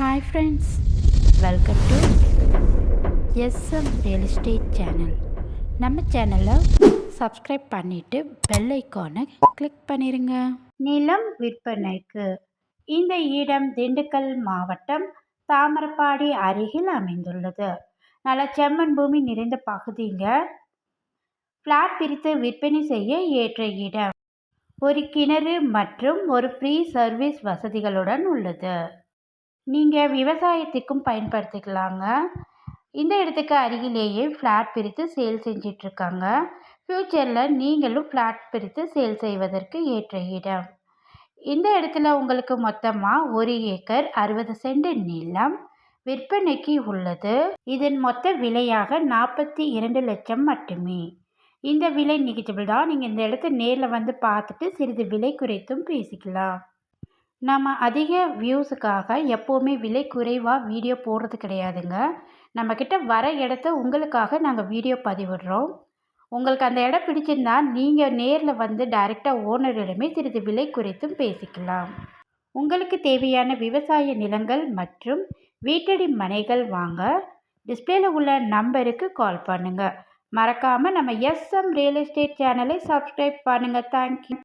Hi friends welcome to SM real estate channel நம்ம சேனலை subscribe பண்ணிவிட்டு பெல் ஐக்கானை கிளிக் பண்ணிடுங்க நிலம் விற்பனைக்கு இந்த இடம் திண்டுக்கல் மாவட்டம் தாமரப்பாடி அருகில் அமைந்துள்ளது. நல்ல செம்மண் பூமி நிறைந்த பகுதிங்க. ஃப்ளாட் பிரித்து விற்பனை செய்ய ஏற்ற இடம். ஒரு கிணறு மற்றும் ஒரு ஃப்ரீ சர்வீஸ் வசதிகளுடன் உள்ளது. நீங்கள் விவசாயத்துக்கும் பயன்படுத்திக்கலாங்க. இந்த இடத்துக்கு அருகிலேயே ஃப்ளாட் பிரித்து சேல் செஞ்சிட்ருக்காங்க. ஃப்யூச்சரில் நீங்களும் ஃப்ளாட் பிரித்து சேல் செய்வதற்கு ஏற்ற இடம். இந்த இடத்துல உங்களுக்கு மொத்தமாக ஒரு ஏக்கர் அறுபது சென்ட் நிலம் விற்பனைக்கு உள்ளது. இதன் மொத்த விலையாக நாற்பத்தி இரண்டு லட்சம் மட்டுமே. இந்த விலை நிகழ்ச்சிகள் தான். நீங்கள் இந்த இடத்த நேரில் வந்து பார்த்துட்டு சிறிது விலை குறைத்தும் பேசிக்கலாம். நம்ம அதிக வியூஸுக்காக எப்போவுமே விலை குறைவாக வீடியோ போடுறது கிடையாதுங்க. நம்மக்கிட்ட வர இடத்த உங்களுக்காக நாங்கள் வீடியோ பதிவிடுறோம். உங்களுக்கு அந்த இடம் பிடிச்சிருந்தா நீங்கள் நேரில் வந்து டைரெக்டாக ஓனரிடமே சிறிது விலை குறைத்தும் பேசிக்கலாம். உங்களுக்கு தேவையான விவசாய நிலங்கள் மற்றும் வீட்டடி மனைகள் வாங்க டிஸ்பிளேல உள்ள நம்பருக்கு கால் பண்ணுங்கள் மறக்காமல் நம்ம எஸ்எம் ரியல் எஸ்டேட் சேனலை சப்ஸ்கிரைப் பண்ணுங்கள் தேங்க்யூ